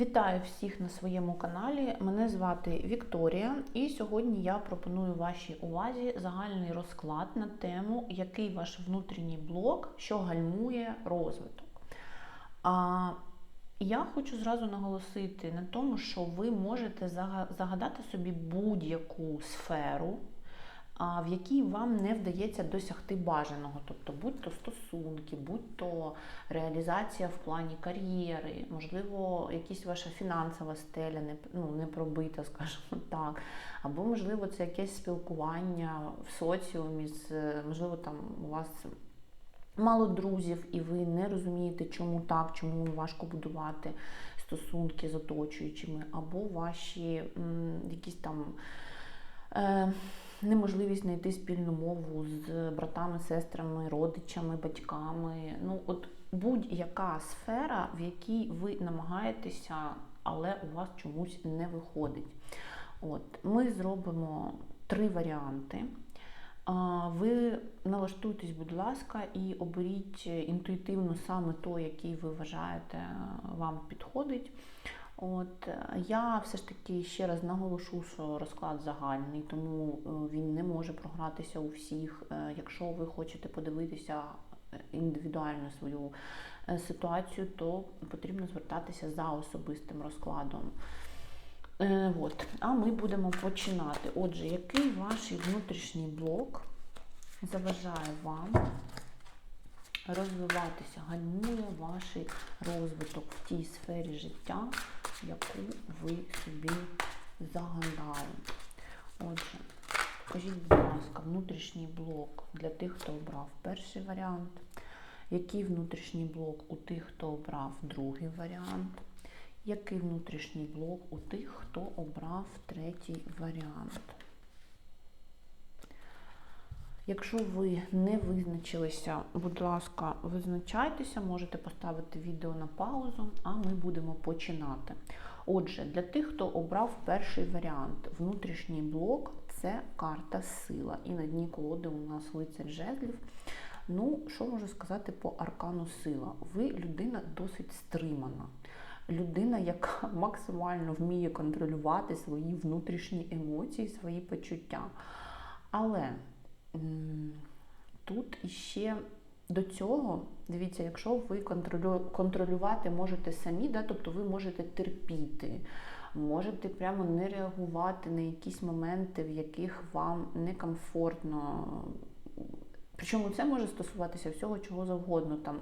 Вітаю всіх на своєму каналі. Мене звати Вікторія, і сьогодні я пропоную вашій увазі загальний розклад на тему, який ваш внутрішній блок, що гальмує розвиток. А я хочу зразу наголосити на тому, що ви можете загадати собі будь-яку сферу, в якій вам не вдається досягти бажаного, тобто будь-то стосунки, будь-то реалізація в плані кар'єри, можливо, якась ваша фінансова стеля не, ну, не пробита, скажімо так, або, можливо, це якесь спілкування в соціумі, з, можливо, там у вас мало друзів, і ви не розумієте, чому так, чому важко будувати стосунки з оточуючими, або ваші м, якісь там. Е, неможливість знайти спільну мову з братами, сестрами, родичами, батьками. Ну, от будь-яка сфера, в якій ви намагаєтеся, але у вас чомусь не виходить. От, Ми зробимо три варіанти. Ви налаштуйтесь, будь ласка, і оберіть інтуїтивно саме той, який ви вважаєте вам підходить. От е, я все ж таки ще раз наголошу, що розклад загальний, тому е, він не може програтися у всіх. Е, Якщо ви хочете подивитися індивідуально свою ситуацію, то потрібно звертатися за особистим розкладом. От. А ми будемо починати. Отже, який ваш внутрішній блок заважає вам розвиватися, гальмує ваш розвиток в тій сфері життя, яку ви собі загадали. Отже, скажіть, будь ласка, внутрішній блок для тих, хто обрав перший варіант. Який внутрішній блок у тих, хто обрав другий варіант? Який внутрішній блок у тих, хто обрав третій варіант? Якщо ви не визначилися, будь ласка, визначайтеся, можете поставити відео на паузу, а ми будемо починати. Отже, для тих, хто обрав перший варіант, внутрішній блок це карта сила. І на дні колоди у нас лицар жезлів. Ну, що можу сказати по аркану сила? Ви людина досить стримана. Людина, яка максимально вміє контролювати свої внутрішні емоції, свої почуття. Але тут іще до цього, дивіться, якщо ви контролю, контролювати можете самі, да, тобто ви можете терпіти, можете прямо не реагувати на якісь моменти, в яких вам некомфортно. Причому це може стосуватися всього чого завгодно. Там,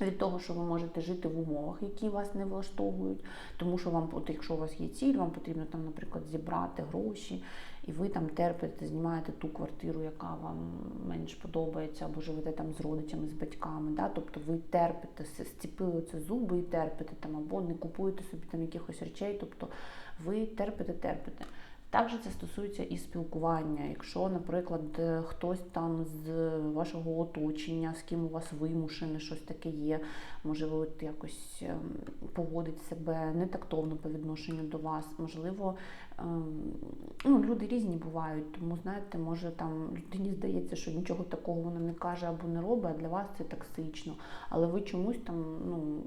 від того, що ви можете жити в умовах, які вас не влаштовують, тому що вам, от якщо у вас є ціль, вам потрібно там, наприклад, зібрати гроші, і ви там терпите, знімаєте ту квартиру, яка вам менш подобається, або живете там з родичами, з батьками. Да? Тобто ви терпите, стіпили це зуби і терпите там, або не купуєте собі там якихось речей, тобто ви терпите, терпите. Також це стосується і спілкування. Якщо, наприклад, хтось там з вашого оточення, з ким у вас вимушене, щось таке є, може ви от якось ем, поводить себе нетактовно по відношенню до вас, можливо, ну, люди різні бувають, тому знаєте, може там людині здається, що нічого такого вона не каже або не робить, а для вас це токсично. Але ви чомусь там ну,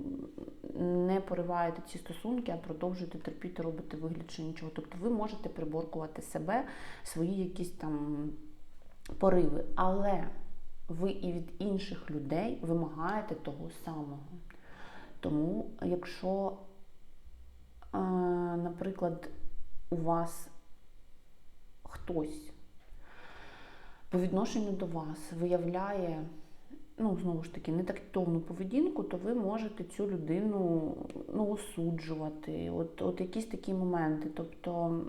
не пориваєте ці стосунки, а продовжуєте терпіти, робити вигляд, що нічого. Тобто ви можете приборкувати себе, свої якісь там пориви. Але ви і від інших людей вимагаєте того самого. Тому, якщо, е, наприклад, у вас хтось по відношенню до вас виявляє, ну, знову ж таки, нетактовну поведінку, то ви можете цю людину ну, осуджувати. От, от якісь такі моменти. Тобто,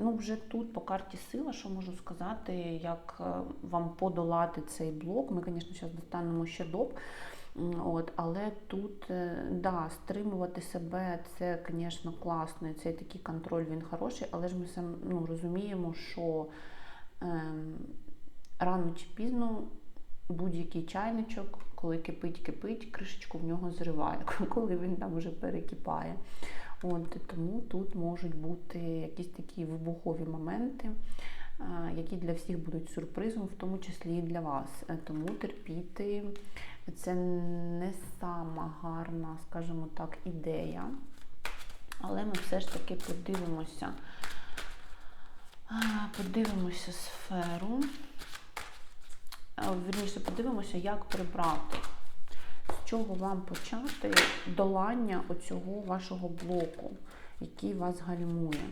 ну, вже тут по карті сила, що можу сказати, як е, вам подолати цей блок. Ми, звісно, зараз достанемо ще доп. От, але тут е, да, стримувати себе це, звісно, класно. і Цей такий контроль він хороший, але ж ми сам ну, розуміємо, що ем, рано чи пізно будь-який чайничок, коли кипить, кипить, кришечку в нього зриває, коли він там вже перекипає. От, тому тут можуть бути якісь такі вибухові моменти, які для всіх будуть сюрпризом, в тому числі і для вас. Е, Тому терпіти це не сама гарна, скажімо так, ідея. Але ми все ж таки подивимося. Подивимося сферу. А, Вірніше, подивимося, як прибрати. З чого вам почати долання оцього вашого блоку, який вас гальмує.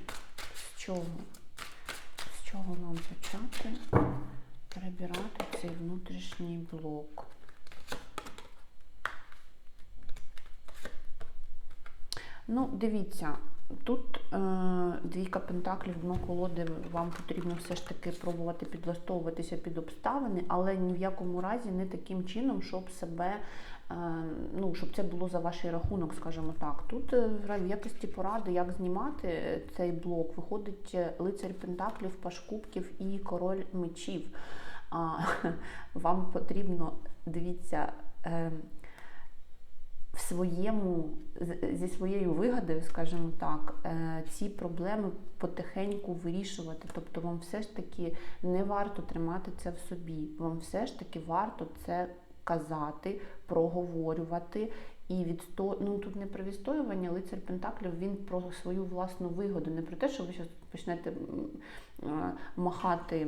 З чого? З чого вам почати перебирати цей внутрішній блок? Ну, дивіться, тут е, двійка пентаклів, дно колоди, вам потрібно все ж таки пробувати підлаштовуватися під обставини, але ні в якому разі не таким чином, щоб себе, е, ну, щоб це було за ваш рахунок, скажімо так. Тут е, в якості поради, як знімати цей блок, виходить е, лицар пентаклів, паш кубків і король мечів. А, вам потрібно, дивіться, в своєму, зі своєю вигодою, скажімо так, е, ці проблеми потихеньку вирішувати. Тобто вам все ж таки не варто тримати це в собі. Вам все ж таки варто це казати, проговорювати. І відсто... ну тут не про відстоювання, лицар Пентаклів він про свою власну вигоду, не про те, що ви зараз почнете е, махати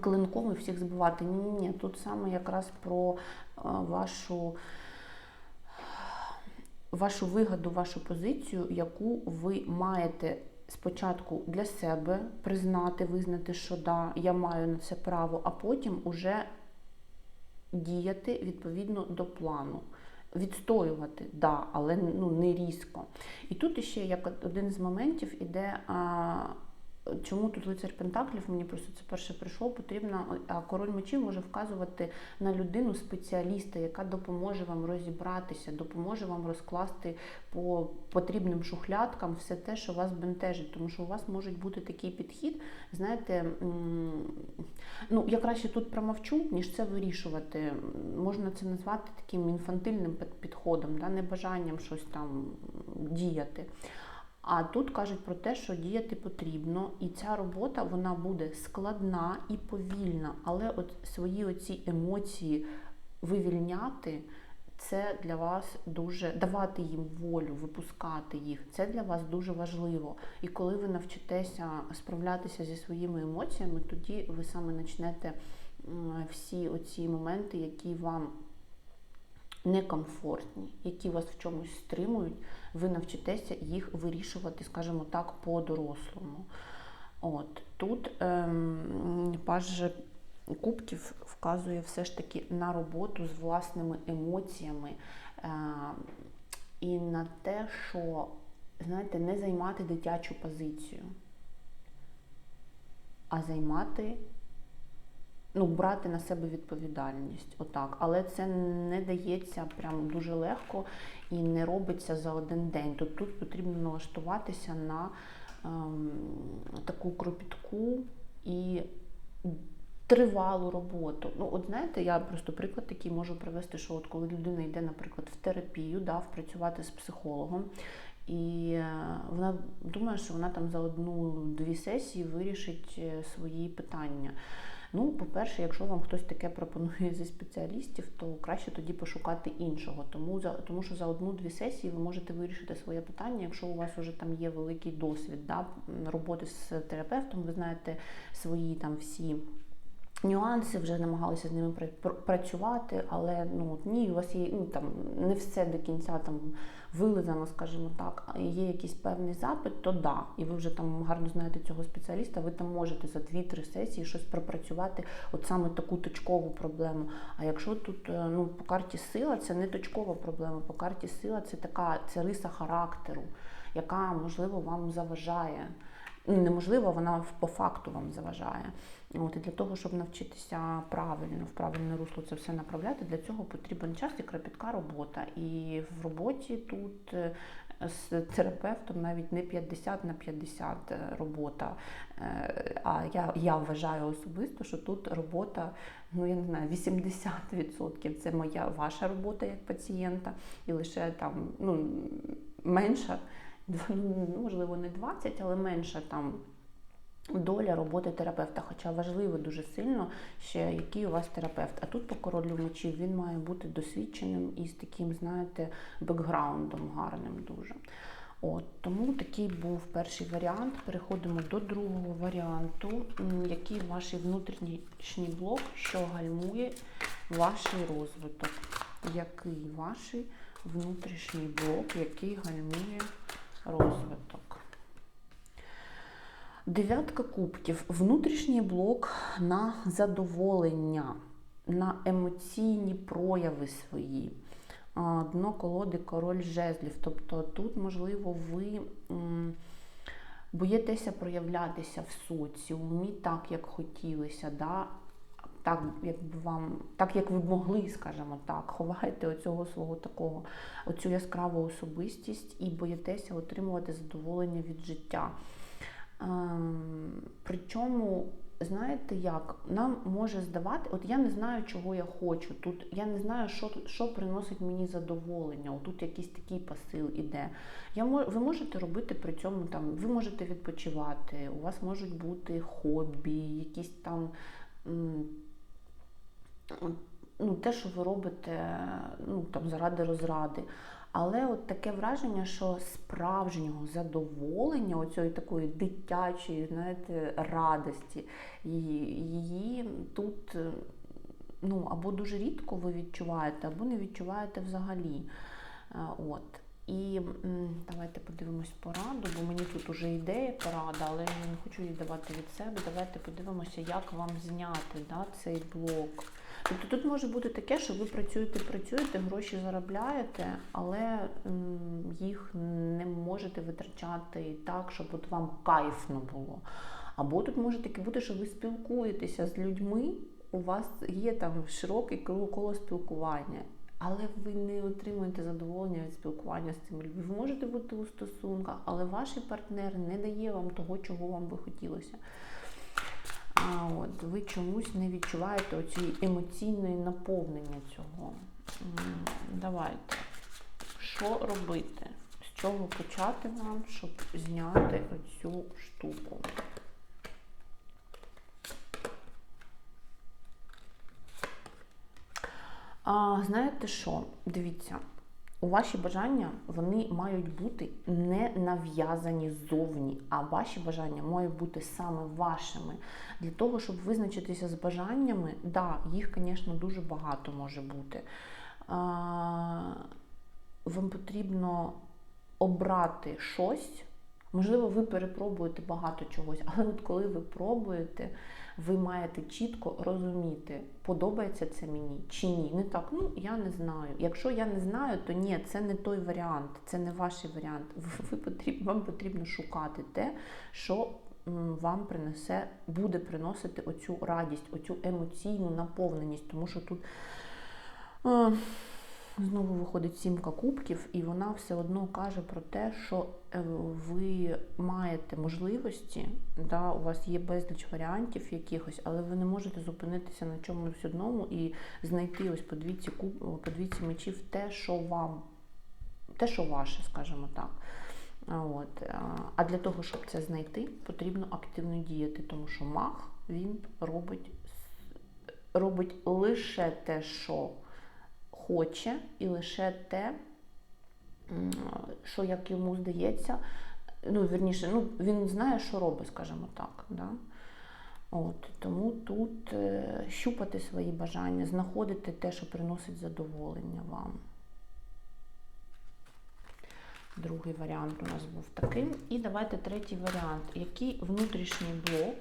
клинком і всіх збивати. Ні, ні. Тут саме якраз про е, вашу вашу вигоду, вашу позицію, яку ви маєте спочатку для себе признати, визнати, що да, я маю на це право, а потім уже діяти відповідно до плану. Відстоювати, да, але ну, не різко. І тут ще як один з моментів іде. А, Чому тут лицар Пентаклів? Мені просто це перше прийшло. Потрібно, а король мечів може вказувати на людину спеціаліста, яка допоможе вам розібратися, допоможе вам розкласти по потрібним шухлядкам все те, що вас бентежить. Тому що у вас може бути такий підхід, знаєте, ну я краще тут промовчу, ніж це вирішувати. Можна це назвати таким інфантильним під- підходом, да, небажанням щось там діяти. А тут кажуть про те, що діяти потрібно, і ця робота вона буде складна і повільна, але от свої оці емоції вивільняти. Це для вас дуже давати їм волю, випускати їх. Це для вас дуже важливо. І коли ви навчитеся справлятися зі своїми емоціями, тоді ви саме почнете всі оці моменти, які вам некомфортні, які вас в чомусь стримують, ви навчитеся їх вирішувати, скажімо так, по-дорослому. От тут ем, паж кубків вказує все ж таки на роботу з власними емоціями е, і на те, що, знаєте, не займати дитячу позицію, а займати ну, брати на себе відповідальність. Отак. Але це не дається прям дуже легко і не робиться за один день. Тут, тут потрібно налаштуватися на ем, таку кропітку і тривалу роботу. Ну, от знаєте, я просто приклад такий можу привести, що от коли людина йде, наприклад, в терапію, да, впрацювати з психологом. І е, вона думає, що вона там за одну-дві сесії вирішить е, свої питання. Ну, по-перше, якщо вам хтось таке пропонує зі спеціалістів, то краще тоді пошукати іншого. Тому за тому, що за одну-дві сесії ви можете вирішити своє питання, якщо у вас вже там є великий досвід да, роботи з терапевтом, ви знаєте свої там всі. Нюанси вже намагалися з ними пра- працювати, але ну ні, у вас є ну там не все до кінця там вилизано, скажімо так. а Є якийсь певний запит, то да. І ви вже там гарно знаєте цього спеціаліста. Ви там можете за 2-3 сесії щось пропрацювати, от саме таку точкову проблему. А якщо тут е, ну по карті сила, це не точкова проблема. По карті сила це така це риса характеру, яка можливо вам заважає. Ну, неможливо, вона по факту вам заважає. От, і для того, щоб навчитися правильно, в правильне русло це все направляти, для цього потрібен час і кропітка робота. І в роботі тут е, з терапевтом навіть не 50 на 50 робота. Е, А я, я вважаю особисто, що тут робота, ну я не знаю, 80% це моя ваша робота як пацієнта, і лише там ну, менша, можливо, не 20, але менша там. Доля роботи терапевта, хоча важливо дуже сильно, ще який у вас терапевт. А тут по королю мечів він має бути досвідченим і з таким, знаєте, бекграундом гарним дуже. От, тому такий був перший варіант. Переходимо до другого варіанту, який ваш внутрішній блок, що гальмує ваш розвиток. Який ваш внутрішній блок, який гальмує розвиток. Дев'ятка кубків. Внутрішній блок на задоволення, на емоційні прояви свої. Дно колоди король жезлів. Тобто тут, можливо, ви боїтеся проявлятися в соціумі так, як хотілося. Да? Так, як вам, так як ви б могли, скажімо так, ховаєте оцього свого такого, оцю яскраву особистість і боїтеся отримувати задоволення від життя. Ем, Причому, знаєте як, нам може здавати, от я не знаю, чого я хочу. Тут я не знаю, що що приносить мені задоволення. Тут якийсь такий посил іде. Я Ви можете робити при цьому там, ви можете відпочивати, у вас можуть бути хобі, якісь там. Ну, те, що ви робите ну, там, заради розради. Але от таке враження, що справжнього задоволення, оцієї такої дитячої, знаєте, радості, її тут ну, або дуже рідко ви відчуваєте, або не відчуваєте взагалі. От. І давайте подивимось пораду, бо мені тут уже ідея порада, але я не хочу її давати від себе. Давайте подивимося, як вам зняти да, цей блок. Тобто тут може бути таке, що ви працюєте, працюєте, гроші заробляєте, але їх не можете витрачати так, щоб от вам кайфно було. Або тут може таке бути, що ви спілкуєтеся з людьми, у вас є там широке коло спілкування. Але ви не отримуєте задоволення від спілкування з цими людьми. Ви можете бути у стосунках, але ваш партнер не дає вам того, чого вам би хотілося. А от ви чомусь не відчуваєте оцієї емоційної наповнення цього. Давайте. Що робити? З чого почати вам, щоб зняти оцю штуку? А, Знаєте що? Дивіться, ваші бажання вони мають бути не нав'язані ззовні, а ваші бажання мають бути саме вашими. Для того, щоб визначитися з бажаннями, да, їх, звісно, дуже багато може бути. Вам потрібно обрати щось. Можливо, ви перепробуєте багато чогось, але от коли ви пробуєте, ви маєте чітко розуміти, подобається це мені чи ні. Не так, ну я не знаю. Якщо я не знаю, то ні, це не той варіант, це не ваш варіант. Ви потрібно, Вам потрібно шукати те, що вам принесе, буде приносити оцю радість, оцю емоційну наповненість, тому що тут. Знову виходить сімка кубків, і вона все одно каже про те, що е, ви маєте можливості, да, у вас є безліч варіантів якихось, але ви не можете зупинитися на чомусь одному і знайти ось по двійці, куб, по двійці мечів те, що вам, те, що ваше, скажімо так. От. А для того, щоб це знайти, потрібно активно діяти, тому що маг він робить, робить лише те, що хоче, і лише те, що як йому здається, ну, вірніше, ну, він знає, що робить, скажімо так. Да? От, Тому тут е, щупати свої бажання, знаходити те, що приносить задоволення вам. Другий варіант у нас був таким. І давайте третій варіант. Який внутрішній блок?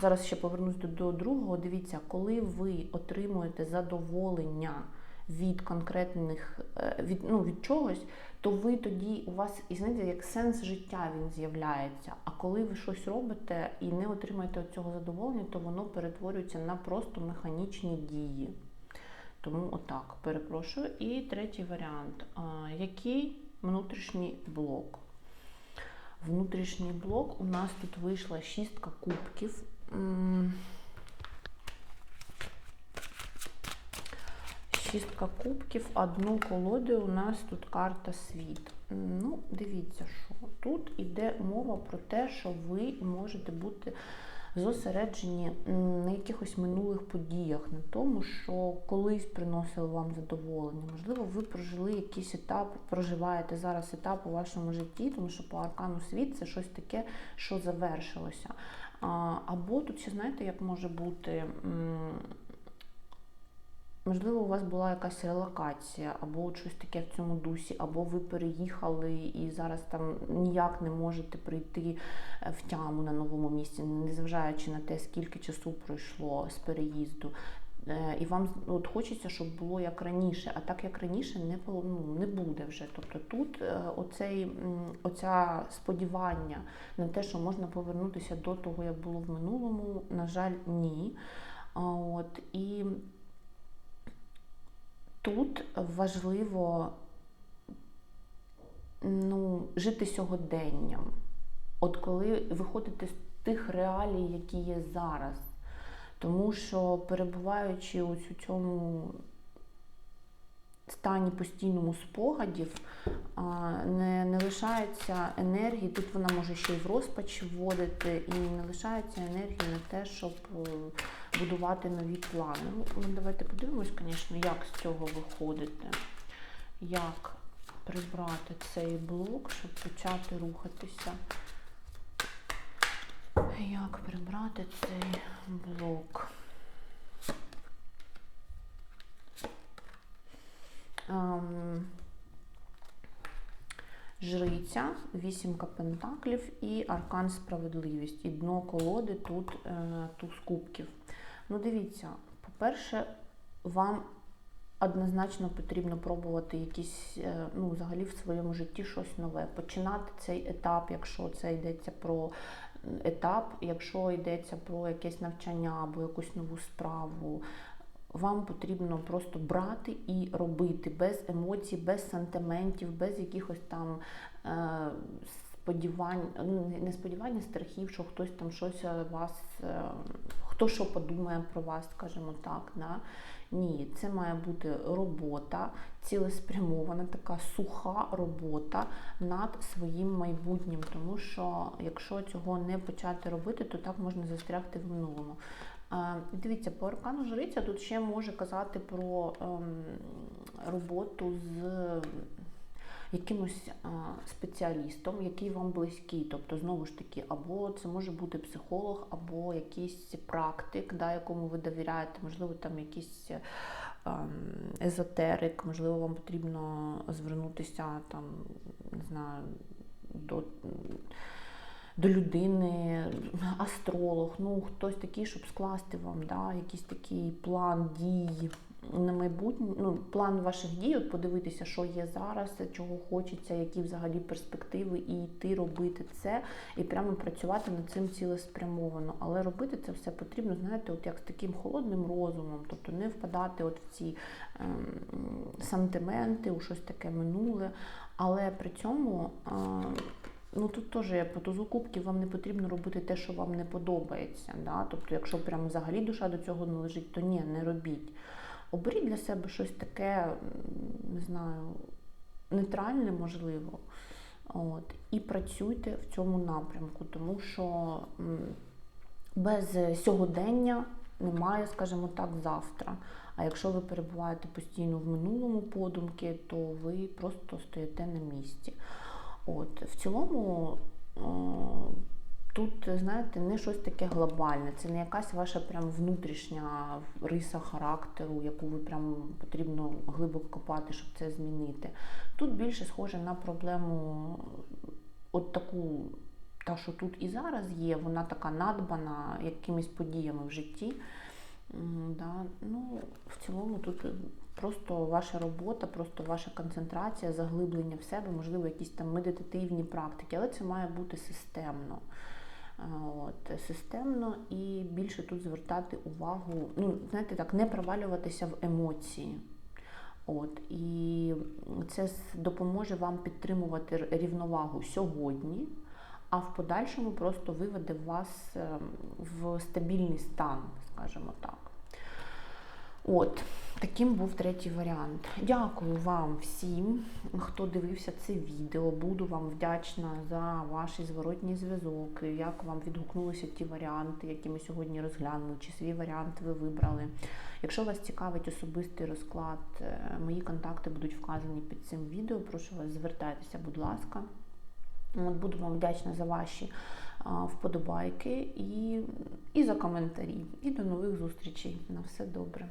Зараз ще повернусь до другого. Дивіться, коли ви отримуєте задоволення від конкретних е, від ну, від чогось, то ви тоді у вас і знаєте, як сенс життя він з'являється. А коли ви щось робите і не отримаєте цього задоволення, то воно перетворюється на просто механічні дії. Тому отак, перепрошую. І третій варіант. Який внутрішній блок? Внутрішній блок у нас тут вийшла шістка кубків. Шістка кубків, одну колоду у нас тут карта світ. Ну, дивіться, що тут іде мова про те, що ви можете бути зосереджені на якихось минулих подіях, на тому, що колись приносило вам задоволення. Можливо, ви прожили якийсь етап, проживаєте зараз етап у вашому житті, тому що по аркану світ це щось таке, що завершилося. Або тут ще знаєте, як може бути. Можливо, у вас була якась релокація, або щось таке в цьому дусі, або ви переїхали і зараз там ніяк не можете прийти е, в тяму на новому місці, незважаючи на те, скільки часу пройшло з переїзду. Е, І вам от хочеться, щоб було як раніше, а так як раніше не ну, не буде вже. Тобто тут е, оцей, оця сподівання на те, що можна повернутися до того, як було в минулому, на жаль, ні. От, і тут важливо ну, жити сьогоденням. От коли виходити з тих реалій, які є зараз. Тому що перебуваючи у цьому стані постійному спогадів, не, не лишається енергії, тут вона може ще й в розпач вводити, і не лишається енергії на те, щоб е, будувати нові плани. Ну, давайте подивимось, звісно, як з цього виходити, як прибрати цей блок, щоб почати рухатися. Як прибрати цей блок? Ем, Жриця, вісімка пентаклів і аркан справедливість. І дно колоди тут е, туз кубків. Ну, дивіться, по-перше, вам однозначно потрібно пробувати якісь, е, ну, взагалі в своєму житті щось нове. Починати цей етап, якщо це йдеться про етап, якщо йдеться про якесь навчання або якусь нову справу. Вам потрібно просто брати і робити без емоцій, без сантиментів, без якихось там е, сподівань, ну не сподівань, а страхів, що хтось там щось вас, е, хто що подумає про вас, скажімо так. Да? Ні, це має бути робота, цілеспрямована, така суха робота над своїм майбутнім. Тому що якщо цього не почати робити, то так можна застрягти в минулому. Дивіться, по аркану жриця тут ще може казати про ем, роботу з якимось спеціалістом, який вам близький. Тобто, знову ж таки, або це може бути психолог, або якийсь практик, да, якому ви довіряєте, можливо, там якийсь ем, езотерик, можливо, вам потрібно звернутися там, не знаю, до. До людини, астролог, ну хтось такий, щоб скласти вам да, якийсь такий план дій на майбутнє, ну, план ваших дій, от подивитися, що є зараз, чого хочеться, які взагалі перспективи, і йти робити це, і прямо працювати над цим цілеспрямовано. Але робити це все потрібно, знаєте, от як з таким холодним розумом, тобто не впадати от в ці ем, сантименти, у щось таке минуле, але при цьому. Ем, Ну тут теж по тузу кубків вам не потрібно робити те, що вам не подобається. Да? Тобто, якщо прямо взагалі душа до цього не лежить, то ні, не робіть. Оберіть для себе щось таке, не знаю, нейтральне, можливо. От, І працюйте в цьому напрямку, тому що без сьогодення немає, скажімо так, завтра. А якщо ви перебуваєте постійно в минулому подумки, то ви просто стоїте на місці. От, В цілому тут, знаєте, не щось таке глобальне, це не якась ваша прям внутрішня риса характеру, яку ви прям потрібно глибоко копати, щоб це змінити. Тут більше схоже на проблему от таку, та, що тут і зараз є, вона така надбана якимись подіями в житті. Да, ну, В цілому тут просто ваша робота, просто ваша концентрація, заглиблення в себе, можливо, якісь там медитативні практики, але це має бути системно. От, Системно і більше тут звертати увагу, ну, знаєте, так, не провалюватися в емоції. От, І це допоможе вам підтримувати рівновагу сьогодні, а в подальшому просто виведе вас ем, в стабільний стан, скажімо так. От, таким був третій варіант. Дякую вам всім, хто дивився це відео. Буду вам вдячна за ваш зворотній зв'язок, як вам відгукнулися ті варіанти, які ми сьогодні розглянули, чи свій варіант ви вибрали. Якщо вас цікавить особистий розклад, е, мої контакти будуть вказані під цим відео. Прошу вас, звертайтеся, будь ласка. От, буду вам вдячна за ваші а, вподобайки і, і за коментарі. І до нових зустрічей. На все добре.